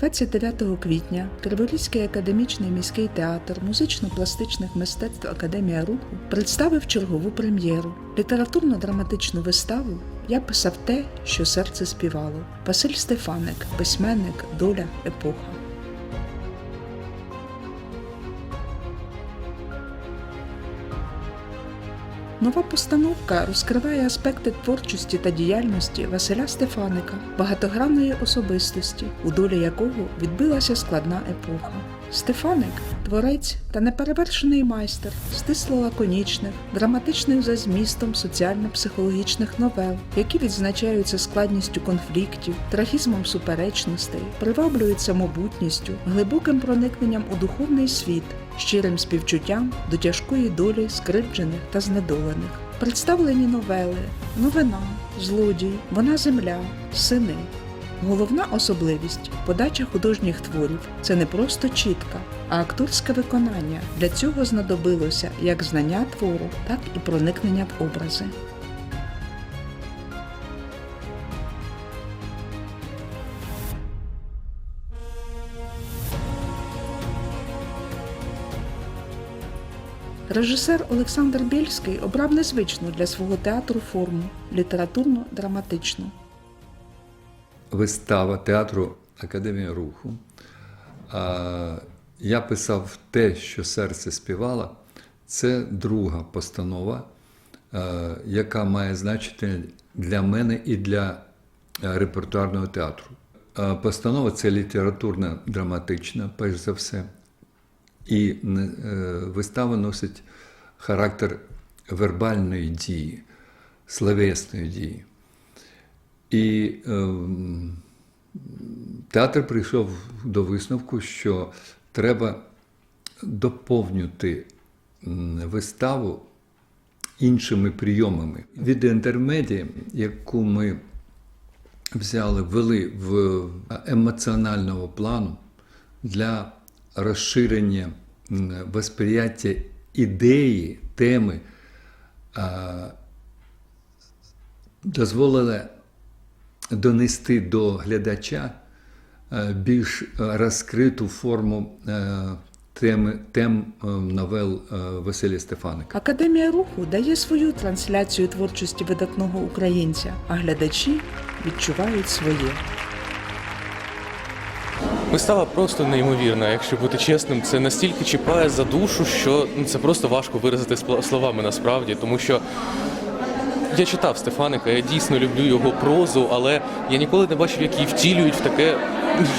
29 квітня Криворізький академічний міський театр музично-пластичних мистецтв Академія руху представив чергову прем'єру літературно-драматичну виставу Я писав те, що серце співало. Василь Стефаник, письменник, доля, епоха. Нова постановка розкриває аспекти творчості та діяльності Василя Стефаника, багатогранної особистості, у долі якого відбилася складна епоха. Стефаник творець та неперевершений майстер стисло лаконічних, драматичних за змістом соціально-психологічних новел, які відзначаються складністю конфліктів, трагізмом суперечностей, приваблюють самобутністю, глибоким проникненням у духовний світ, щирим співчуттям до тяжкої долі скривджених та знедолених. Представлені новели, новина, злодій, вона земля, сини. Головна особливість подача художніх творів це не просто чітка, а акторське виконання. Для цього знадобилося як знання твору, так і проникнення в образи. Режисер Олександр Бєльський обрав незвичну для свого театру форму літературно-драматичну. Вистава театру Академія руху. Я писав те, що серце співало. Це друга постанова, яка має значення для мене і для е, репертуарного театру. Постанова це літературна драматична, перш за все. І е, вистава носить характер вербальної дії, словесної дії. І ем, театр прийшов до висновку, що треба доповнювати виставу іншими прийомами. Від інтермедії, яку ми взяли, ввели в емоціонального плану для розширення восприяття ідеї, теми, а, дозволила донести до глядача е, більш розкриту форму теми, тем е, новел е, Василя Стефаника. Академія руху дає свою трансляцію творчості видатного українця, а глядачі відчувають своє. Вистава просто неймовірна, якщо бути чесним, це настільки чіпає за душу, що ну, це просто важко виразити словами насправді, тому що. Я читав Стефаника, я дійсно люблю його прозу, але я ніколи не бачив, як її втілюють в таке,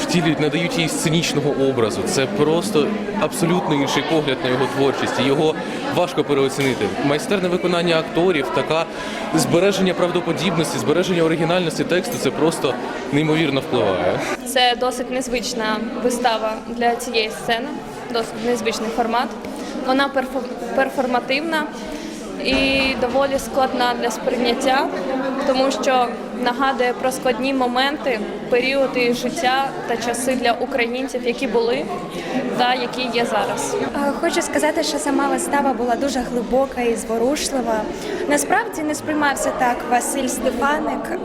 втілюють, надають їй сценічного образу. Це просто абсолютно інший погляд на його творчість. Його важко переоцінити. Майстерне виконання акторів, така збереження правдоподібності, збереження оригінальності тексту це просто неймовірно впливає. Це досить незвична вистава для цієї сцени, досить незвичний формат. Вона перфо- перформативна і доволі складна для сприйняття, тому що нагадує про складні моменти, періоди життя та часи для українців, які були та які є зараз. Е, Хочу сказати, що сама вистава була дуже глибока і зворушлива. Насправді не сприймався так Василь Стефаник е,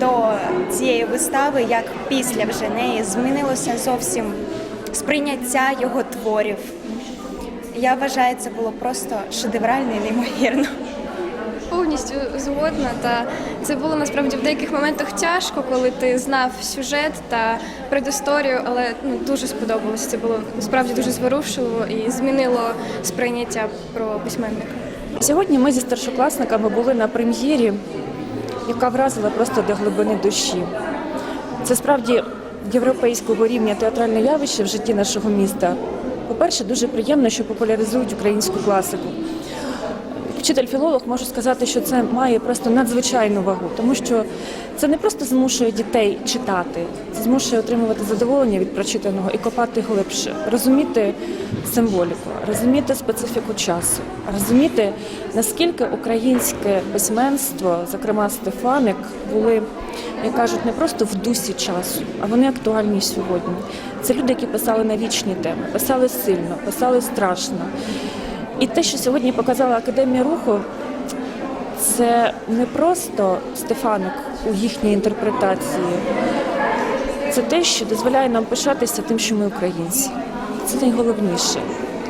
до цієї вистави, як після вже неї змінилося зовсім сприйняття його творів. Я вважаю, це було просто шедеврально і неймовірно. Повністю згодна. Та це було насправді в деяких моментах тяжко, коли ти знав сюжет та предісторію, але ну дуже сподобалось. Це було насправді дуже зворушливо і змінило сприйняття про письменника. Сьогодні ми зі старшокласниками були на прем'єрі, яка вразила просто до глибини душі. Це справді європейського рівня театральне явище в житті нашого міста. По-перше, дуже приємно, що популяризують українську класику. Вчитель філолог можу сказати, що це має просто надзвичайну вагу, тому що це не просто змушує дітей читати, це змушує отримувати задоволення від прочитаного і копати глибше, розуміти символіку, розуміти специфіку часу, розуміти наскільки українське письменство, зокрема Стефаник, були, як кажуть, не просто в дусі часу, а вони актуальні сьогодні. Це люди, які писали на вічні теми, писали сильно, писали страшно. І те, що сьогодні показала Академія руху, це не просто Стефаник у їхній інтерпретації, це те, що дозволяє нам пишатися тим, що ми українці. Це найголовніше,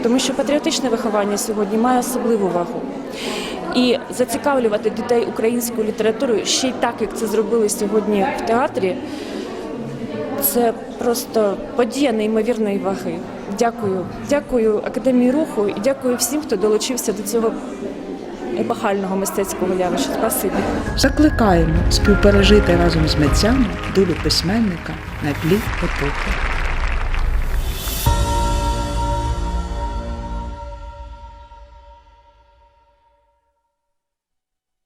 тому що патріотичне виховання сьогодні має особливу вагу. І зацікавлювати дітей українською літературою ще й так, як це зробили сьогодні в театрі. Це просто подія неймовірної ваги. Дякую, дякую Академії руху і дякую всім, хто долучився до цього епохального мистецького явища. Спасибі. Закликаємо співпережити разом з митцями долю письменника на тлі епохи.